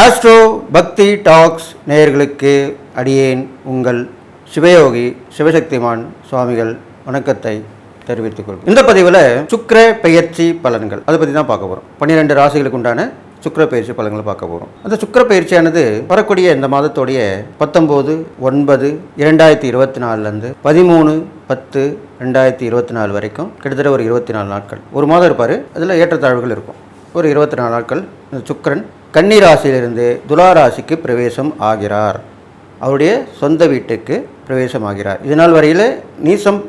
Astro பக்தி tax நேயர்களுக்கு அடியேன் உங்கள் சிவயோகி சிவசக்திமான் சுவாமிகள் வணக்கத்தை தெரிவித்துக் கொள்கிறேன். இந்த பதிவில் சுக்கர பெயர்ச்சி பலன்கள் அதை பற்றி தான் பார்க்க போகிறோம் பன்னிரெண்டு ராசிகளுக்கு உண்டான சுக்கிர பயிற்சி பலன்களை பார்க்க போகிறோம் அந்த சுக்கர பயிற்சியானது வரக்கூடிய இந்த மாதத்துடைய பத்தொம்போது ஒன்பது இரண்டாயிரத்தி இருபத்தி நாலுலேருந்து பதிமூணு பத்து ரெண்டாயிரத்தி இருபத்தி நாலு வரைக்கும் கிட்டத்தட்ட ஒரு இருபத்தி நாலு நாட்கள். ஒரு மாதம் இருப்பார் அதில் ஏற்றத்தாழ்வுகள் இருக்கும். ஒரு இருபத்தி நாலு நாட்கள் இந்த சுக்கிரன் கன்னிராசியிலிருந்து ராசியிலிருந்து பிரவேசம் ஆகிறார். அவருடைய சொந்த வீட்டுக்கு பிரவேசம் ஆகிறார் இதனால் வரையில் நீசம்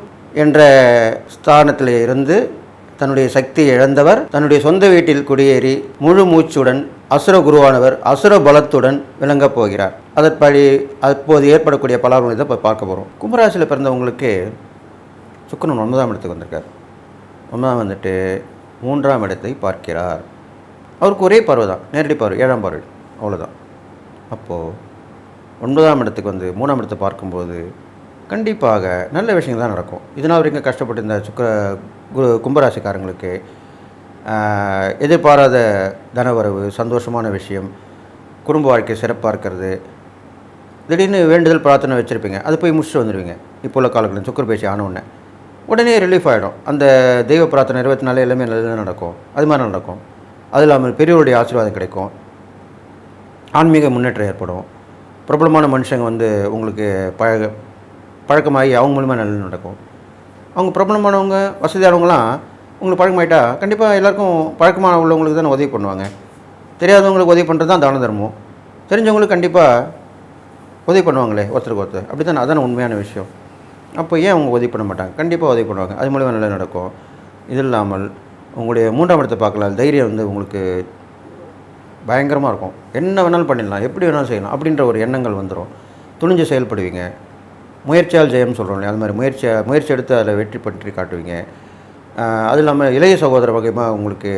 என்ற ஸ்தானத்தில் இருந்து தன்னுடைய சக்தி இழந்தவர் தன்னுடைய சொந்த வீட்டில் குடியேறி முழு மூச்சுடன் அசுர குருவானவர் அசுர பலத்துடன் விளங்கப் போகிறார். அதற்படி அப்போது ஏற்படக்கூடிய பலாபலனை இப்போ பார்க்க போகிறோம் கும்பராசியில் பிறந்தவங்களுக்கு சுக்கரன் ஒன்பதாம் இடத்துக்கு வந்திருக்கார். ஒன்பதாம் வந்துட்டு மூன்றாம் இடத்தை பார்க்கிறார். அவருக்கு ஒரே பார்வை தான் நேரடி பார்வை ஏழாம் பார்வை அவ்வளோதான் அப்போது ஒன்பதாம் இடத்துக்கு வந்து மூணாம் இடத்தை பார்க்கும்போது கண்டிப்பாக நல்ல விஷயங்கள் தான் நடக்கும். இதனால் வரைக்கும் கஷ்டப்பட்டு இந்த சுக்கர குரு கும்பராசிக்காரங்களுக்கு எதிர்பாராத தனவரவு சந்தோஷமான விஷயம் குடும்ப வாழ்க்கை சிறப்பாக இருக்கிறது திடீர்னு வேண்டுதல் பிரார்த்தனை வச்சுருப்பீங்க அது போய் முடிச்சுட்டு வந்துடுவீங்க. இப்போ உள்ள காலங்களில் சுக்கர பேசி ஆனவுடனே உடனே ரிலீஃப் ஆகிடும் அந்த தெய்வ பிரார்த்தனை இருபத்தி நாலு எல்லாமே நல்லதாக நடக்கும். அது மாதிரி நடக்கும். அது இல்லாமல் பெரியவருடைய ஆசீர்வாதம் கிடைக்கும். ஆன்மீக முன்னேற்றம் ஏற்படும். பிரபலமான மனுஷங்க வந்து உங்களுக்கு பழக பழக்கமாகி அவங்க மூலிமா நல்லது நடக்கும். அவங்க பிரபலமானவங்க வசதியானவங்களாம் உங்களுக்கு பழக்கமாயிட்டா கண்டிப்பாக எல்லாருக்கும் பழக்கமான உள்ளவங்களுக்கு தானே உதவி பண்ணுவாங்க. தெரியாதவங்களுக்கு உதவி பண்ணுறது தான் தான தர்மம். தெரிஞ்சவங்களுக்கு கண்டிப்பாக உதவி பண்ணுவாங்களே ஒருத்தருக்கு ஒருத்தர். அப்படி தானே அதான உண்மையான விஷயம். அப்போ ஏன் அவங்க உதவி பண்ண மாட்டாங்க? கண்டிப்பாக உதவி பண்ணுவாங்க. அது மூலிமா நல்லா நடக்கும். இது இல்லாமல் உங்களுடைய மூன்றாம் இடத்தை பார்க்கலாம் தைரியம் வந்து உங்களுக்கு பயங்கரமாக இருக்கும். என்ன வேணாலும் பண்ணிடலாம் எப்படி வேணாலும் செய்யலாம் அப்படின்ற ஒரு எண்ணங்கள் வந்துடும் துணிஞ்சு செயல்படுவீங்க. முயற்சியால் ஜெயம் சொல்கிறோம் இல்லையா? அது மாதிரி முயற்சியாக முயற்சி எடுத்து அதில் வெற்றி பற்றி காட்டுவீங்க. அது இல்லாமல் இளைய சகோதர வகையமாக உங்களுக்கு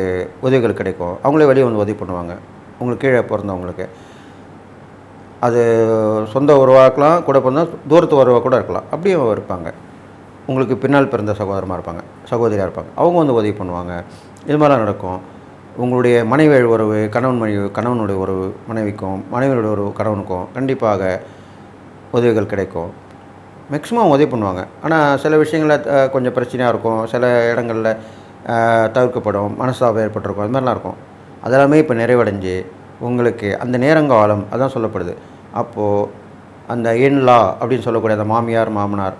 உதவிகள் கிடைக்கும். அவங்களே வெளியே வந்து உதவி பண்ணுவாங்க. உங்களுக்கு கீழே பிறந்தவங்களுக்கு. அது சொந்த உறவாக இருக்கலாம் கூட பிறந்தால் தூரத்து உறவாக கூட இருக்கலாம். அப்படியும் இருப்பாங்க. உங்களுக்கு பின்னால் பிறந்த சகோதரமாக இருப்பாங்க சகோதரியாக இருப்பாங்க. அவங்க வந்து உதவி பண்ணுவாங்க. இது மாதிரிலாம் நடக்கும். உங்களுடைய மனைவி உறவு கணவன் மனைவி கணவனுடைய உறவு மனைவிக்கும் மனைவியோட உறவு கணவனுக்கும் கண்டிப்பாக உதவிகள் கிடைக்கும். மேக்ஸிமம் உதவி பண்ணுவாங்க. ஆனால் சில விஷயங்களில் கொஞ்சம் பிரச்சனையாக இருக்கும். சில இடங்களில் தவிர்க்கப்படும். மனசாபம் ஏற்பட்டிருக்கும். அது மாதிரிலாம் இருக்கும். அதெல்லாமே இப்போ நிறைவடைஞ்சு உங்களுக்கு அந்த நேரங்காலம் அதான் சொல்லப்படுது. அப்போது அந்த இன்லா அப்படின்னு சொல்லக்கூடிய அந்த மாமியார் மாமனார்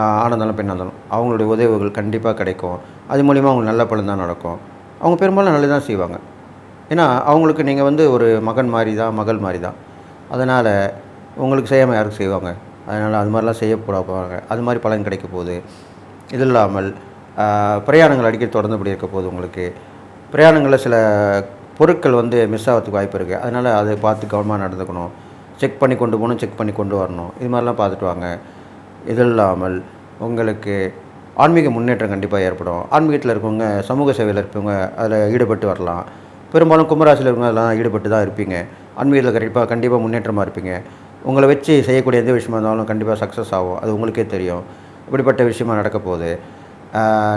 ஆஹ், ஆனந்தாலும் பெண்ணாந்தாலும் அவங்களுடைய உதவிகள் கண்டிப்பாக கிடைக்கும். அது மூலிமா அவங்களுக்கு நல்ல பலன் தான் நடக்கும். அவங்க பெரும்பாலும் நல்லது தான் செய்வாங்க. ஏன்னா அவங்களுக்கு நீங்கள் வந்து ஒரு மகன் மாதிரி தான் மகள் மாதிரி தான் அதனால் உங்களுக்கு செய்யாமல் யாருக்கு செய்வாங்க? அதனால் அது மாதிரிலாம் செய்யக்கூட போகிறாங்க அது மாதிரி பலன் கிடைக்க போகுது. இது இல்லாமல் பிரயாணங்கள் அடிக்கடி தொடர்ந்துபடி இருக்க போகுது உங்களுக்கு. பிரயாணங்களில் சில பொருட்கள் வந்து மிஸ் ஆகிறதுக்கு வாய்ப்பு இருக்குது அதனால் அதை பார்த்து கவனமாக நடந்துக்கணும். செக் பண்ணி கொண்டு போகணும் செக் பண்ணி கொண்டு வரணும். இது மாதிரிலாம் பார்த்துட்டு வாங்க. இது இல்லாமல் உங்களுக்கு ஆன்மீக முன்னேற்றம் கண்டிப்பாக ஏற்படும். ஆன்மீகத்தில் இருக்கவங்க சமூக சேவையில் இருப்பவங்க அதில் ஈடுபட்டு வரலாம். பெரும்பாலும் கும்பராசியில் இருக்கவங்க அதெல்லாம் ஈடுபட்டு தான் இருப்பீங்க. ஆன்மீகத்தில் கண்டிப்பாக கண்டிப்பாக முன்னேற்றமாக இருப்பீங்க. உங்களை வச்சு செய்யக்கூடிய எந்த விஷயமா இருந்தாலும் கண்டிப்பாக சக்ஸஸ் ஆகும். அது உங்களுக்கே தெரியும். இப்படிப்பட்ட விஷயமா நடக்க போகுது.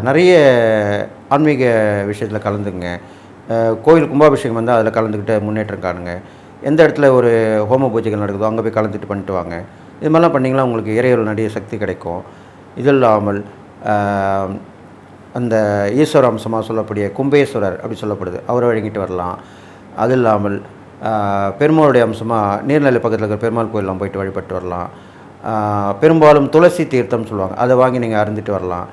நிறைய ஆன்மீக விஷயத்தில் கலந்துங்க கோயில் கும்பாபிஷேகம் வந்து அதில் கலந்துக்கிட்டு முன்னேற்றம் காணுங்க. எந்த இடத்துல ஒரு ஹோம பூஜைகள் நடக்குதோ அங்கே போய் கலந்துட்டு பண்ணிட்டு வாங்க. இது மாதிரிலாம் பண்ணிங்கன்னா உங்களுக்கு இறையல் நிறைய சக்தி கிடைக்கும். இது இல்லாமல் அந்த ஈஸ்வர அம்சமாக சொல்லக்கூடிய கும்பேஸ்வரர் அப்படி சொல்லப்படுது. அவரை வழங்கிட்டு வரலாம். அது இல்லாமல் பெருமாளுடைய அம்சமாக நீர்நிலை பக்கத்தில் இருக்கிற பெருமாள் கோயிலெலாம் போயிட்டு வழிபட்டு வரலாம். பெரும்பாலும் துளசி தீர்த்தம் சொல்லுவாங்க. அதை வாங்கி நீங்கள் அருந்திட்டு வரலாம்.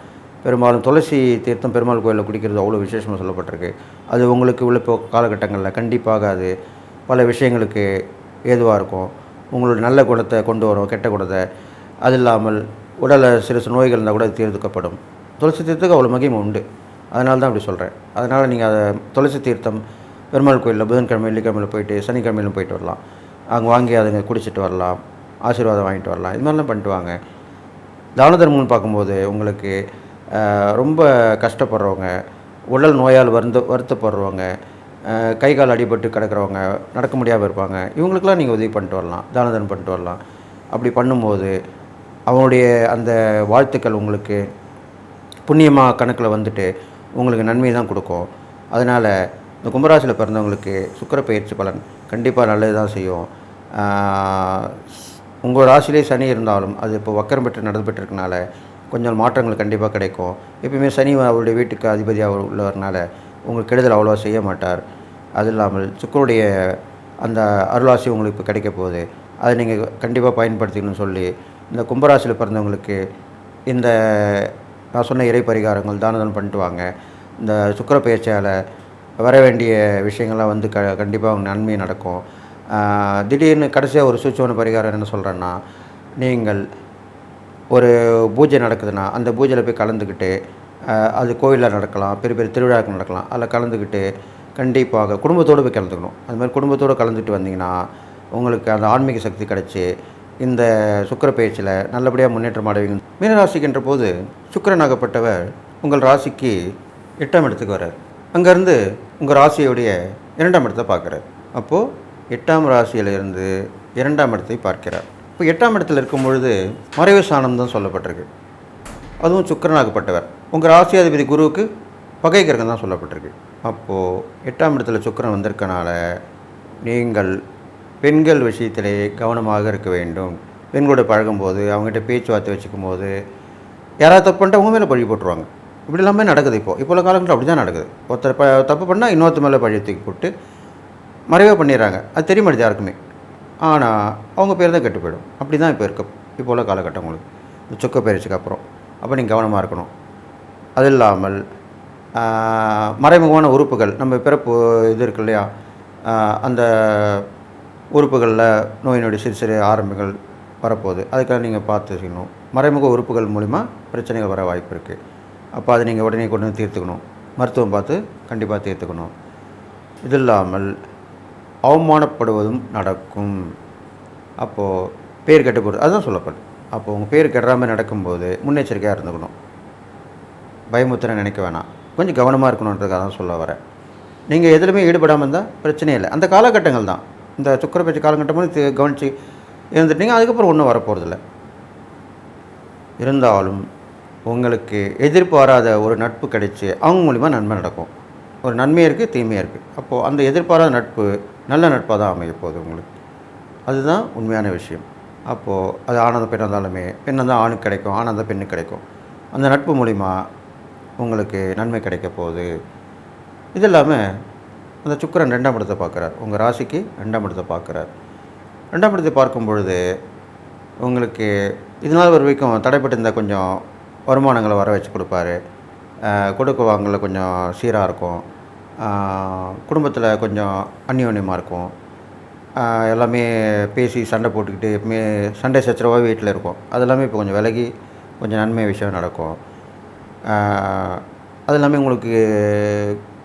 பெரும்பாலும் துளசி தீர்த்தம் பெருமாள் கோயிலில் குடிக்கிறது அவ்வளோ விசேஷமாக சொல்லப்பட்டிருக்கு. அது உங்களுக்கு உள்ள இப்போ காலகட்டங்களில் கண்டிப்பாக அது பல விஷயங்களுக்கு ஏதுவாக இருக்கும். உங்களுடைய நல்ல குணத்தை கொண்டு வரும் கெட்ட குணத்தை. அது இல்லாமல் உடலில் சிறு சிறு நோய்கள் இருந்தால் கூட தீர்த்துக்கப்படும். துளசி தீர்த்துக்கு அவ்வளோ மகிமை உண்டு. அதனால தான் அப்படி சொல்கிறேன் அதனால் நீங்கள் அதை துளசி தீர்த்தம் பெருமாள் கோயிலில் புதன்கிழமை வெள்ளிக்கிழமையில் போயிட்டு சனிக்கிழமையிலும் போயிட்டு வரலாம். அங்கே வாங்கி அதுங்க குடிச்சிட்டு வரலாம். ஆசீர்வாதம் வாங்கிட்டு வரலாம். இது மாதிரிலாம் பண்ணிட்டு வாங்க. தான தர்மம்னு பார்க்கும்போது உங்களுக்கு ரொம்ப கஷ்டப்படுறவங்க உடல் நோயால் வருந்த வருத்தப்படுறவங்க கை கால் அடிபட்டு கிடக்கிறவங்க நடக்க முடியாமல் இருப்பாங்க. இவங்களுக்கெல்லாம் நீங்கள் உதவி பண்ணிட்டு வரலாம். தான பண்ணிட்டு வரலாம். அப்படி பண்ணும்போது அவங்களுடைய அந்த வாழ்த்துக்கள் உங்களுக்கு புண்ணியமாக கணக்கில் வந்துட்டு உங்களுக்கு நன்மை தான் கொடுக்கும். அதனால் இந்த கும்பராசியில் பிறந்தவங்களுக்கு சுக்கிர பயிற்சி பலன் கண்டிப்பாக நல்லது தான் செய்யும். உங்கள் ராசியிலே சனி இருந்தாலும் அது இப்போ வக்கரம் பெற்று நடந்து பெற்றிருக்கனால கொஞ்சம் மாற்றங்கள் கண்டிப்பாக கிடைக்கும். எப்பயுமே சனி அவருடைய வீட்டுக்கு அதிபதியாக உள்ளவர்னால உங்களுக்கு கெடுதல் அவ்வளோவா செய்ய மாட்டார். அது இல்லாமல் சுக்கருடைய அந்த அருளாசி உங்களுக்கு இப்போ கிடைக்க போகுது. அதை நீங்கள் கண்டிப்பாக பயன்படுத்திக்கணும்னு சொல்லி இந்த கும்பராசியில் பிறந்தவங்களுக்கு இந்த நான் சொன்ன இறை பரிகாரங்கள் தானதம் பண்ணிட்டு வாங்க. இந்த சுக்கர பயிற்சியால் வர வேண்டிய விஷயங்கள்லாம் வந்து க கண்டிப்பாக அவங்க நன்மை நடக்கும். திடீர்னு கடைசியாக ஒரு சூட்சமான பரிகாரம் என்ன சொல்கிறேன்னா நீங்கள் ஒரு பூஜை நடக்குதுன்னா அந்த பூஜையில் போய் கலந்துக்கிட்டு அது கோயிலில் நடக்கலாம் பெரிய பெரிய திருவிழாக்கள் நடக்கலாம் அதில் கலந்துக்கிட்டு கண்டிப்பாக குடும்பத்தோடு போய் கலந்துக்கணும். அது மாதிரி குடும்பத்தோடு கலந்துட்டு வந்தீங்கன்னா உங்களுக்கு அந்த ஆன்மீக சக்தி கிடச்சி இந்த சுக்கிர பயிற்சியில் நல்லபடியாக முன்னேற்றம் அடைவீங்க. மீனராசிக்குன்ற போது சுக்கரனாகப்பட்டவர் உங்கள் ராசிக்கு எட்டாம் இடத்துக்கு வர்றார். அங்கேருந்து உங்கள் ராசியுடைய இரண்டாம் இடத்தை பார்க்குறார். அப்போது எட்டாம் ராசியிலிருந்து இரண்டாம் இடத்தை பார்க்கிறார். இப்போ எட்டாம் இடத்துல இருக்கும் பொழுது மறைவு சாணம் தான் சொல்லப்பட்டிருக்கு. அதுவும் சுக்கரனாகப்பட்டவர் உங்கள் ராசியாதிபதி குருவுக்கு பகை கிரகம் தான் சொல்லப்பட்டிருக்கு. அப்போது எட்டாம் இடத்துல சுக்கிரன் வந்திருக்கனால நீங்கள் பெண்கள் விஷயத்திலே கவனமாக இருக்க வேண்டும். பெண்களோட பழகும்போது அவங்ககிட்ட பேச்சுவார்த்தை வச்சுக்கும் போது யாராவது தப்பு பண்ணிட்டு அவங்க மேலே பழி போட்டுருவாங்க. இப்படி எல்லாமே நடக்குது இப்போ. இப்போ உள்ள காலங்களில் அப்படி தான் நடக்குது. ஒருத்தர் ப தப்பு பண்ணால் இன்னொருத்த மேலே பழி தூக்கி போட்டு மறைவாக பண்ணிடுறாங்க. அது தெரிய மாட்டேது யாருக்குமே. ஆனால் அவங்க பேர் தான் கெட்டு போயிடும். அப்படி தான் இப்போ இருக்க. இப்போ உள்ள காலகட்டம் உங்களுக்கு. இந்த சொக்க பயிற்சிக்கு அப்புறம். அப்போ நீங்கள் கவனமாக இருக்கணும். அது இல்லாமல் மறைமுகமான உறுப்புகள். நம்ம பிறப்பு இது இருக்கு இல்லையா? அந்த உறுப்புகளில் நோய் நொடி சிறு சிறு ஆரம்பங்கள் வரப்போகுது. அதுக்காக நீங்கள் பார்த்து செய்யணும் மறைமுக உறுப்புகள் மூலிமா பிரச்சனைகள் வர வாய்ப்பு இருக்குது அப்போ அதை நீங்கள் உடனே கொண்டு வந்து தீர்த்துக்கணும். மருத்துவம் பார்த்து கண்டிப்பாக தீர்த்துக்கணும். இது இல்லாமல் அவமானப்படுவதும் நடக்கும். அப்போது பேர் கெட்டு போகிறது அதுதான் சொல்லப்படும் அப்போது உங்கள் பேர் கெடுறாமல் மாதிரி நடக்கும்போது முன்னெச்சரிக்கையாக இருந்துக்கணும். பயமுத்திர நினைக்க வேணாம். கொஞ்சம் கவனமாக இருக்கணுன்றதுக்காக தான் சொல்ல வரேன். நீங்கள் எதுலையுமே ஈடுபடாமல் இருந்தால் பிரச்சனையே இல்லை. அந்த காலகட்டங்கள் தான். இந்த சுக்கர பேச்சு காலகட்டமும் கவனித்து இருந்துட்டீங்க அதுக்கப்புறம் ஒன்றும் வரப்போகிறதில்ல இருந்தாலும் உங்களுக்கு எதிர்பாராத ஒரு நட்பு கிடைச்சி அவங்க மூலிமா நன்மை நடக்கும். ஒரு நன்மையாக இருக்குது தீமையாக இருக்குது அப்போது அந்த எதிர்பாராத நட்பு நல்ல நட்பாக தான் அமைய போகுது உங்களுக்கு. அதுதான் உண்மையான விஷயம். அப்போது அது ஆனந்த பெண்ணாக இருந்தாலுமே பெண்ணை தான் ஆணுக்கு கிடைக்கும் ஆனந்த பெண்ணுக்கு கிடைக்கும். அந்த நட்பு மூலிமா உங்களுக்கு நன்மை கிடைக்க போகுது. இது இல்லாமல் அந்த சுக்கிரன் ரெண்டாம் இடத்தை பார்க்குறார். உங்கள் ராசிக்கு ரெண்டாம் இடத்தை பார்க்குறார். ரெண்டாம் இடத்தை பார்க்கும் பொழுது உங்களுக்கு இதனால் ஒரு வரைக்கும் தடைப்பட்டிருந்த கொஞ்சம் வருமானங்களை வர வச்சு கொடுப்பாரு. கொடுக்க வாங்கல கொஞ்சம் சீராக இருக்கும். குடும்பத்தில் கொஞ்சம் அந்யோன்யமாக இருக்கும். எல்லாமே பேசி சண்டை போட்டுக்கிட்டு எப்பவுமே சண்டை சச்சரவாக வீட்டில் இருக்கும். அதெல்லாமே இப்போ கொஞ்சம் விலகி கொஞ்சம் நன்மை விஷயம் நடக்கும். அது எல்லாமே உங்களுக்கு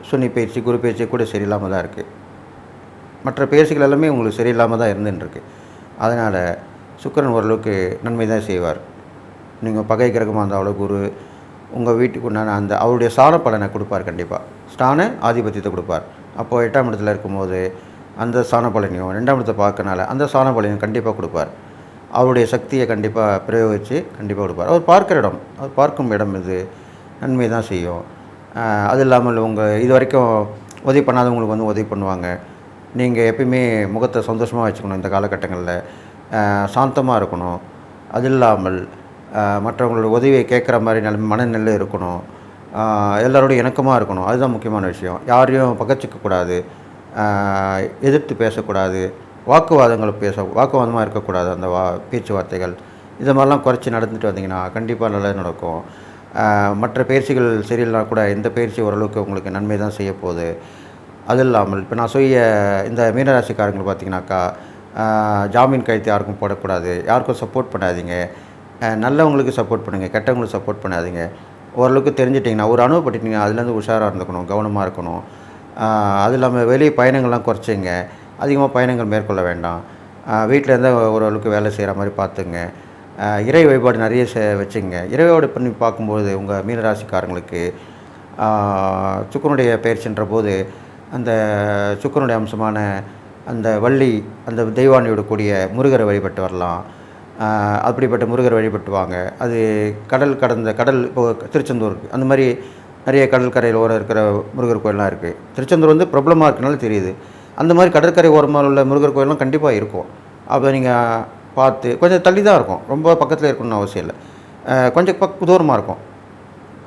சுன்னி பயிற்சி குரு பயிற்சி கூட சரியில்லாமல் தான் இருக்குது மற்ற பயிற்சிகள் எல்லாமே உங்களுக்கு சரியில்லாமல் தான் இருந்துருக்கு அதனால் சுக்கிரன் ஓரளவுக்கு நன்மை தான் செய்வார். நீங்கள் பகை கிரகமாக இருந்தால் அவ்வளோ குரு உங்கள் வீட்டுக்கு உண்டான அந்த அவருடைய சாண பலனை கொடுப்பார் கண்டிப்பாக ஸ்தான ஆதிபத்தியத்தை கொடுப்பார். அப்போது எட்டாம் இடத்துல இருக்கும்போது அந்த சாண பலனையும் ரெண்டாம் இடத்தை பார்க்கனால அந்த சாண பலனையும் கண்டிப்பாக கொடுப்பார். அவருடைய சக்தியை கண்டிப்பாக பிரயோகித்து கண்டிப்பாக கொடுப்பார். அவர் பார்க்குற இடம் அவர் பார்க்கும் இடம் இது. நன்மை தான் செய்யும். அது இல்லாமல் உங்கள் இது வரைக்கும் உதவி பண்ணாதவங்களுக்கு வந்து உதவி பண்ணுவாங்க. நீங்கள் எப்பயுமே முகத்தை சந்தோஷமாக வச்சுக்கணும் இந்த காலகட்டங்களில். சாந்தமாக இருக்கணும். அது இல்லாமல் மற்றவங்களோட உதவியை கேட்குற மாதிரி நில மனநிலை இருக்கணும். எல்லாரோடையும் இணக்கமாக இருக்கணும். அதுதான் முக்கியமான விஷயம். யாரையும் பகச்சிக்கக்கூடாது எதிர்த்து பேசக்கூடாது. வாக்குவாதங்கள் பேச வாக்குவாதமாக இருக்கக்கூடாது அந்த வா பேச்சுவார்த்தைகள். இது மாதிரிலாம் குறைச்சி நடந்துட்டு வந்தீங்கன்னா கண்டிப்பாக நல்லது நடக்கும். மற்ற பயிற்சிகள் சரியில்லைனா கூட இந்த பயிற்சி ஓரளவுக்கு உங்களுக்கு நன்மை தான் செய்ய போகுது. அது இல்லாமல் இப்போ நான் சொல்லிய இந்த மீனராசிக்காரங்கள் பார்த்தீங்கன்னாக்கா ஜாமீன் கழித்து யாருக்கும் போடக்கூடாது. யாருக்கும் சப்போர்ட் பண்ணாதீங்க. நல்லவங்களுக்கு சப்போர்ட் பண்ணுங்கள் கெட்டவங்களுக்கு சப்போர்ட் பண்ணாதீங்க. ஓரளவுக்கு தெரிஞ்சிட்டிங்கன்னா ஒரு அனுபவப்பட்டுட்டீங்க அதுலேருந்து உஷாராக இருந்துக்கணும் கவனமாக இருக்கணும். அது இல்லாமல் வெளியே பயணங்கள்லாம் குறைச்சிங்க. அதிகமாக பயணங்கள் மேற்கொள்ள வேண்டாம். வீட்டில் இருந்தால் ஓரளவுக்கு வேலை செய்கிற மாதிரி பார்த்துங்க இறை வழிபாடு நிறைய வச்சுங்க இறை வழிபாடு பண்ணி பார்க்கும்போது உங்கள் மீனராசிக்காரங்களுக்கு சுக்கரனுடைய பயிற்சின்ற போது அந்த சுக்கரனுடைய அம்சமான அந்த வள்ளி அந்த தெய்வானியோட கூடிய முருகரை வழிபட்டு வரலாம். அப்படிப்பட்ட முருகர் வழிபட்டுவாங்க அது கடல் கடந்த கடல் இப்போ திருச்செந்தூர் அந்த மாதிரி நிறைய கடற்கரையில் ஓரம் இருக்கிற முருகர் கோயிலெலாம் இருக்குது திருச்செந்தூர் வந்து பிரபலமாக இருக்கனால தெரியுது. அந்த மாதிரி கடற்கரை ஓரமாக உள்ள முருகர் கோயிலெலாம் கண்டிப்பாக இருக்கும். அப்போ நீங்கள் பார்த்து கொஞ்சம் தள்ளி தான் இருக்கும். ரொம்ப பக்கத்தில் இருக்கணும்னு அவசியம் இல்லை. கொஞ்சம் பக் தூரமாக இருக்கும்.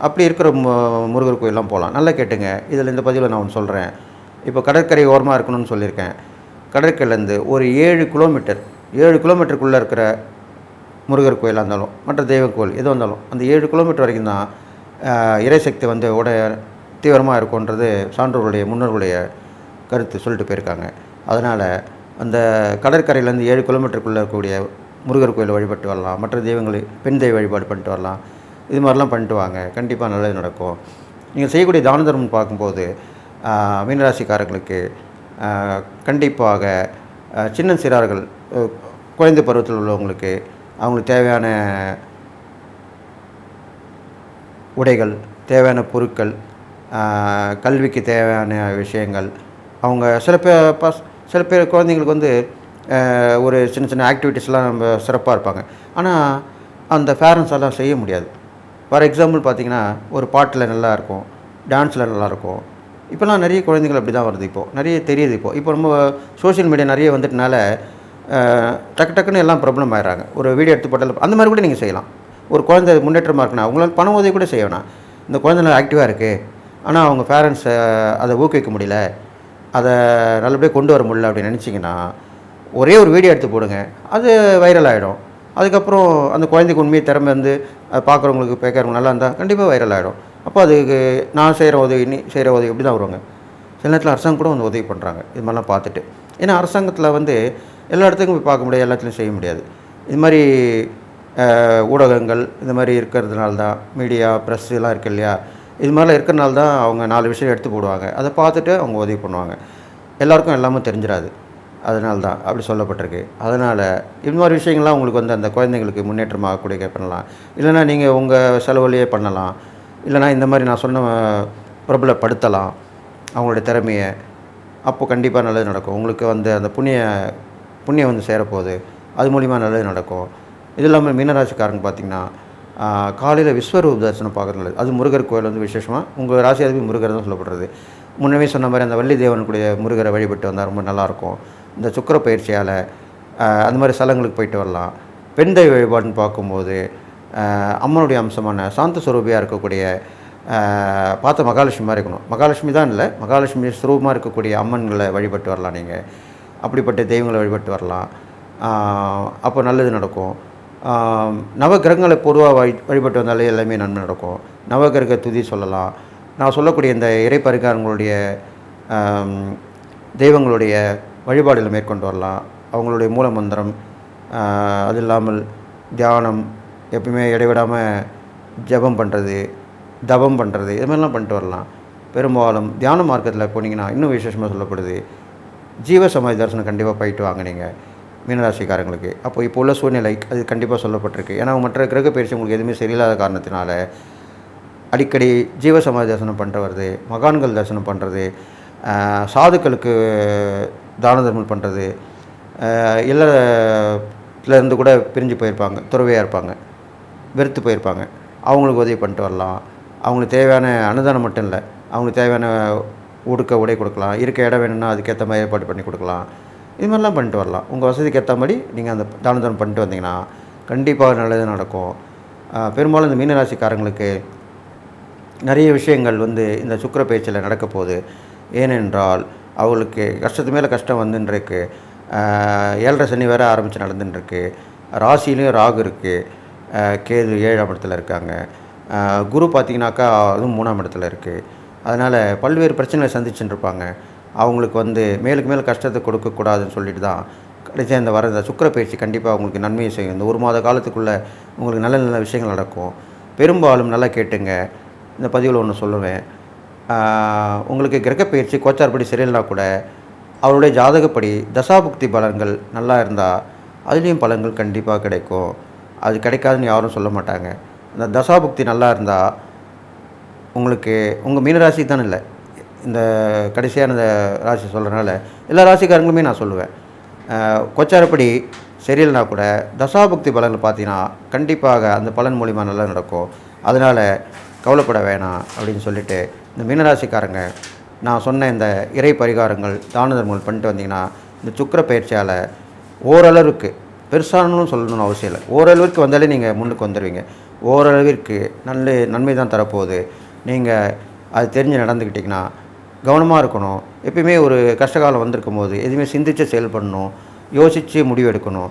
அப்படி இருக்கிற மு- முருகர் கோயிலெலாம் போகலாம் நல்லா கேட்டுங்க. இதில் இந்த பதிவில் நான் ஒன்று சொல்கிறேன் இப்போ கடற்கரை ஓரமாக இருக்கணும்னு சொல்லியிருக்கேன். கடற்கரையிலேருந்து ஒரு ஏழு கிலோமீட்டர் ஏழு கிலோமீட்டருக்குள்ளே இருக்கிற முருகர் கோயிலாக இருந்தாலும் மற்ற தெய்வ கோயில் எது வந்தாலும் அந்த ஏழு கிலோமீட்டர் வரைக்கும் தான் இறைசக்தி வந்து உடைய தீவிரமாக இருக்கும்ன்றது சான்றோருடைய முன்னோர்களுடைய கருத்து சொல்லிட்டு போயிருக்காங்க. அதனால் அந்த கடற்கரையிலேருந்து ஏழு கிலோமீட்டருக்குள்ளே இருக்கக்கூடிய முருகர் கோயில் வழிபட்டு வரலாம். மற்ற தெய்வங்களை பெண் தெய்வ வழிபாடு பண்ணிட்டு வரலாம். இது மாதிரிலாம் பண்ணிட்டு வாங்க. கண்டிப்பாக நல்லது நடக்கும். நீங்கள் செய்யக்கூடிய தான தர்மம் பார்க்கும்போது மீனராசிக்காரர்களுக்கு கண்டிப்பாக சின்ன சிறார்கள் குழந்தை பருவத்தில் உள்ளவங்களுக்கு அவங்களுக்கு தேவையான உடைகள் தேவையான பொருட்கள் கல்விக்கு தேவையான விஷயங்கள் அவங்க சில பேர் பஸ் சில பேர் குழந்தைங்களுக்கு வந்து ஒரு சின்ன சின்ன ஆக்டிவிட்டீஸ்லாம் நம்ம சிறப்பாக இருப்பாங்க. ஆனால் அந்த பேரண்ட்ஸ் எல்லாம் செய்ய முடியாது. ஃபார் எக்ஸாம்பிள் பார்த்தீங்கன்னா ஒரு பாட்டில் நல்லா இருக்கும் டான்ஸில் நல்லாயிருக்கும் இப்போல்லாம் இப்போலாம் நிறைய குழந்தைகள் அப்படி தான் வருது இப்போது நிறைய தெரியுது இப்போது இப்போ நம்ம சோஷியல் மீடியா நிறைய வந்துட்டனால டக்கு டக்குன்னு எல்லாம் ப்ராப்ளம் ஆயிடுறாங்க. ஒரு வீடியோ எடுத்து போட்டால் அந்த மாதிரி கூட நீங்கள் செய்யலாம். ஒரு குழந்தை முன்னேற்றமாக இருக்குன்னா உங்களால் பண உதவி கூட செய்ய வேணாம். இந்த குழந்தை நல்லா ஆக்டிவாக இருக்குது ஆனால் அவங்க பேரண்ட்ஸை அதை ஊக்குவிக்க முடியல. அதை நல்லபடியாக கொண்டு வர முடியல அப்படின்னு நினச்சிங்கன்னா ஒரே ஒரு வீடியோ எடுத்து போடுங்க. அது வைரல் ஆகிடும் அதுக்கப்புறம் அந்த குழந்தைக்கு உண்மையை திறமை வந்து அதை பார்க்குறவங்களுக்கு பேக்கிறவங்க நல்லா இருந்தால் கண்டிப்பாக வைரல் ஆகிடும் அப்போ அதுக்கு நான் செய்கிற உதவி நீ செய்கிற உதவி இப்படி தான் வருவாங்க. சில நேரத்தில் அரசாங்கம் கூட வந்து உதவி பண்ணுறாங்க இது மாதிரிலாம் பார்த்துட்டு. ஏன்னா அரசாங்கத்தில் வந்து எல்லா இடத்துக்கும் போய் பார்க்க முடியாது எல்லாத்துலையும் செய்ய முடியாது. இது மாதிரி ஊடகங்கள் இந்த மாதிரி இருக்கிறதுனால தான் மீடியா ப்ரெஸ் இருக்குது இல்லையா? இது மாதிரிலாம் இருக்கிறனால தான் அவங்க நாலு விஷயம் எடுத்து போடுவாங்க. அதை பார்த்துட்டு அவங்க உதவி பண்ணுவாங்க. எல்லாருக்கும் எல்லாமே தெரிஞ்சிடாது. அதனால தான் அப்படி சொல்லப்பட்டிருக்கு. அதனால் இது மாதிரி விஷயங்கள்லாம் உங்களுக்கு வந்து அந்த குழந்தைங்களுக்கு முன்னேற்றமாகக்கூடிய பண்ணலாம். இல்லைனா நீங்கள் உங்கள் செலவுலையே பண்ணலாம். இல்லைனா இந்த மாதிரி நான் சொன்ன பிரபலப்படுத்தலாம் அவங்களுடைய திறமையை. அப்போ கண்டிப்பாக நல்லது நடக்கும். உங்களுக்கு வந்து அந்த புண்ணிய புண்ணியம் வந்து சேரப்போகுது. அது மூலிமா நல்லது நடக்கும். இது இல்லாமல் மீனராசிக்காரங்க பார்த்திங்கன்னா காலையில் விஸ்வரூப தரிசனம் பார்க்குறது நல்லது. அது முருகர் கோயில் வந்து விசேஷமாக உங்கள் ராசி அதிபதி முருகர் தான் சொல்லப்படுறது. முன்னமே சொன்ன மாதிரி அந்த வள்ளி தேவனுக்குடைய முருகரை வழிபட்டு வந்தால் ரொம்ப நல்லாயிருக்கும். இந்த சுக்கிர பயிற்சியால் அந்த மாதிரி ஸ்தலங்களுக்கு போயிட்டு வரலாம். பெண் தெய்வ வழிபாடுன்னு பார்க்கும்போது அம்மனுடைய அம்சமான சாந்த சுரூபியாக இருக்கக்கூடிய பார்த்த மகாலட்சுமி மாதிரி இருக்கணும். மகாலட்சுமி தான் இல்லை மகாலட்சுமி சுரூபமாக இருக்கக்கூடிய அம்மன்களை வழிபட்டு வரலாம் நீங்கள் அப்படிப்பட்ட தெய்வங்களை வழிபட்டு வரலாம். அப்போ நல்லது நடக்கும். நவகிரகங்களை பொதுவாக வழி வழிபட்டு வந்தாலே எல்லாமே நன்மை நடக்கும். நவகிரக துதி சொல்லலாம். நான் சொல்லக்கூடிய இந்த இறைப்பரிகாரங்களுடைய பரிகாரங்களுடைய தெய்வங்களுடைய வழிபாடுகளை மேற்கொண்டு வரலாம். அவங்களுடைய மூல மந்திரம் அது இல்லாமல் தியானம் எப்பயுமே இடைவிடாமல் ஜெபம் பண்ணுறது தபம் பண்ணுறது இது மாதிரிலாம் பண்ணிட்டு வரலாம். பெரும்பாலும் தியான மார்க்கத்தில் போனீங்கன்னா இன்னும் விசேஷமாக சொல்லப்படுது ஜீவ சமாதி தரிசனம் கண்டிப்பாக போயிட்டு வாங்க நீங்கள் மீனராசிக்காரங்களுக்கு. அப்போ இப்போ உள்ள சூழ்நிலை அது கண்டிப்பாக சொல்லப்பட்டிருக்கு. ஏன்னா மற்ற கிரக பயிற்சி உங்களுக்கு எதுவுமே சரியில்லாத காரணத்தினால அடிக்கடி ஜீவசமாதி தரிசனம் பண்ணிட்டு மகான்கள் தரிசனம் பண்ணுறது சாதுக்களுக்கு தான தர்மம் பண்ணுறது இல்லத்துலேருந்து கூட பிரிஞ்சு போயிருப்பாங்க துறவையாக இருப்பாங்க வெறுத்து போயிருப்பாங்க. அவங்களுக்கு உதவி பண்ணிட்டு வரலாம். அவங்களுக்கு தேவையான அன்னதானம் மட்டும் இல்லை அவங்களுக்கு தேவையான உடுக்க உடை கொடுக்கலாம் இருக்க இடம் வேணும்னா அதுக்கேற்ற மாதிரி ஏற்பாடு பண்ணி கொடுக்கலாம். இது மாதிரிலாம் பண்ணிட்டு வரலாம். உங்கள் வசதிக்கு ஏற்ற மாதிரி நீங்கள் அந்த தான தர்மம் பண்ணிட்டு வந்தீங்கன்னா கண்டிப்பாக நல்லது நடக்கும். பெரும்பாலும் இந்த மீனராசிக்காரங்களுக்கு நிறைய விஷயங்கள் வந்து இந்த சுக்கிர பேச்சில் நடக்க போகுது. ஏனென்றால் அவங்களுக்கு கஷ்டத்து மேலே கஷ்டம் வந்துட்டுருக்கு ஏழரை சனி வேறு ஆரம்பித்து நடந்துட்டுருக்கு ராசிலையும் ராகு இருக்குது கேது ஏழாம் இடத்துல இருக்காங்க. குரு பார்த்தீங்கன்னாக்கா அதுவும் மூணாம் இடத்துல இருக்குது அதனால் பல்வேறு பிரச்சனைகளை சந்திச்சுட்டு இருப்பாங்க அவங்களுக்கு வந்து மேலுக்கு மேலே கஷ்டத்தை கொடுக்கக்கூடாதுன்னு சொல்லிட்டு தான் கடைசியாக இந்த வர இந்த சுக்கிர பயிற்சி கண்டிப்பாக உங்களுக்கு நன்மையை செய்யும். இந்த ஒரு மாத காலத்துக்குள்ளே உங்களுக்கு நல்ல நல்ல விஷயங்கள் நடக்கும். பெரும்பாலும் நல்லா கேட்டுங்க. இந்த பதிவில் ஒன்று சொல்லுவேன். உங்களுக்கு கிரக பயிற்சி கோச்சார்படி சரியில்லைனா கூட அவருடைய ஜாதகப்படி தசாபுக்தி பலன்கள் நல்லா இருந்தால் அதுலேயும் பலன்கள் கண்டிப்பாக கிடைக்கும். அது கிடைக்காதுன்னு யாரும் சொல்ல மாட்டாங்க. இந்த தசாபுக்தி நல்லா இருந்தால் உங்களுக்கு உங்கள் மீனராசி தானே இல்லை. இந்த கடைசியான இந்த ராசி சொல்கிறனால எல்லா ராசிக்காரங்களுமே நான் சொல்லுவேன். கொச்சாரப்படி சரியில்லைனா கூட தசாபக்தி பலன்கள் பார்த்தீங்கன்னா கண்டிப்பாக அந்த பலன் மூலிமா நல்லா நடக்கும். அதனால் கவலைப்பட வேணாம் அப்படின்னு சொல்லிட்டு இந்த மீனராசிக்காரங்க நான் சொன்ன இந்த இறை பரிகாரங்கள் தான தர்மங்கள் பண்ணிட்டு வந்தீங்கன்னா இந்த சுக்கிர பயிற்சியால் ஓரளவுக்கு பெருசானும் சொல்லணும்னு அவசியம் இல்லை. ஓரளவிற்கு வந்தாலே நீங்கள் முன்னுக்கு வந்துடுவீங்க ஓரளவிற்கு நல்ல நன்மை தான் தரப்போகுது. நீங்கள் அது தெரிஞ்சு நடந்துக்கிட்டிங்கன்னா கவனமாக இருக்கணும். எப்பயுமே ஒரு கஷ்டகாலம் வந்திருக்கும் போது எதுவுமே சிந்தித்து செயல்படணும். யோசித்து முடிவெடுக்கணும்.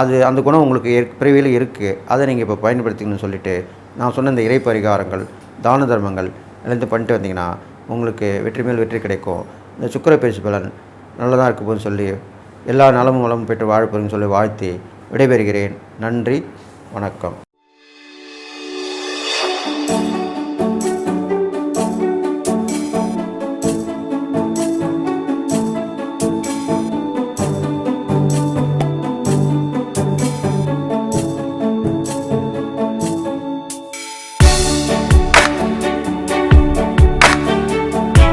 அது அந்த குணம் உங்களுக்கு ஏற் பிறவியில் இருக்குது அதை நீங்கள் இப்போ பயன்படுத்திக்கணும்னு சொல்லிவிட்டு நான் சொன்ன இந்த இறை பரிகாரங்கள் தான தர்மங்கள் எல்லாத்தையும் பண்ணிட்டு வந்தீங்கன்னா உங்களுக்கு வெற்றி மேல் வெற்றி கிடைக்கும். இந்த சுக்கர பயிற்சி பலன் நல்லதாக இருக்க போதுன்னு சொல்லி எல்லா நலமும் வளமும் பெற்று வாழப்போறேன்னு சொல்லி வாழ்த்தி விடைபெறுகிறேன். நன்றி வணக்கம்.